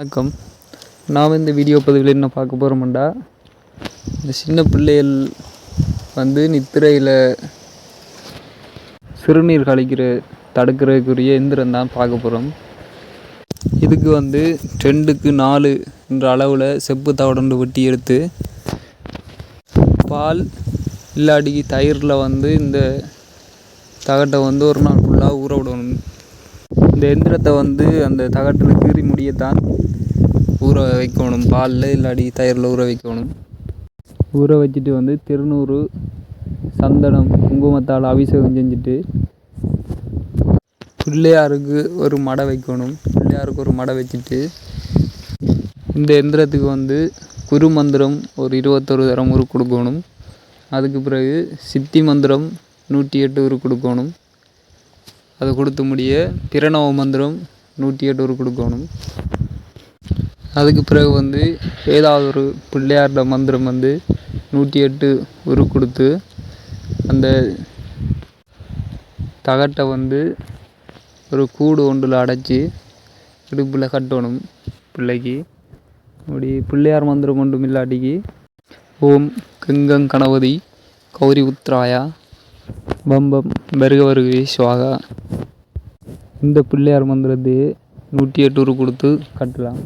வணக்கம். நாம் இந்த வீடியோ பதிவில் என்ன பார்க்க போகிறோம்டா இந்த சின்ன பிள்ளைகள் வந்து நித்திரையில் சிறுநீர் கழிக்கிற தடுக்கிறதுக்குரிய எந்திரம் தான் பார்க்க போகிறோம் இதுக்கு வந்து ரெண்டுக்கு நாலு என்ற அளவில் செப்பு தவடண்டு வெட்டி எடுத்து பால் இல்லாடி தயிரில் வந்து இந்த தகட்டை வந்து ஒரு நாள் ஃபுல்லாக ஊற விடணும். இந்த எந்திரத்தை வந்து அந்த தகட்டில் கீறி முடியத்தான் ஊற வைக்கணும். பாலில் இல்லாட்டி தயிரில் ஊற வைக்கணும். ஊற வச்சுட்டு வந்து திருநூறு சந்தனம் குங்குமத்தால் அபிஷேகம் செஞ்சுட்டு பிள்ளையாருக்கு ஒரு மடை வைக்கணும். பிள்ளையாருக்கு ஒரு மடை வச்சுட்டு இந்த எந்திரத்துக்கு வந்து குரு மந்திரம் ஒரு இருபத்தொரு தரம் உரு கொடுக்கணும். அதுக்கு பிறகு சித்தி மந்திரம் நூற்றி எட்டு உரு கொடுக்கணும். அதை கொடுத்து முடிய பிரணவ மந்திரம் நூற்றி எட்டு உரு கொடுக்கணும். அதுக்கு பிறகு வந்து ஏதாவது ஒரு பிள்ளையார்ட மந்திரம் வந்து நூற்றி எட்டு உரு கொடுத்து அந்த தகட்டை வந்து ஒரு கூடு ஒன்றில் அடைச்சி இடுப்பில் கட்டணும் பிள்ளைக்கு. அப்படி பிள்ளையார் மந்திரம் ஒன்றும் இல்லாட்டிக்கு ஓம் கங்கங் கணபதி கௌரி உத்ராயா பம்பம் வருக சுவாகா. இந்த பிள்ளையார் மந்திரத்தையே நூற்றி எட்டு உரு கொடுத்து கட்டலாம்.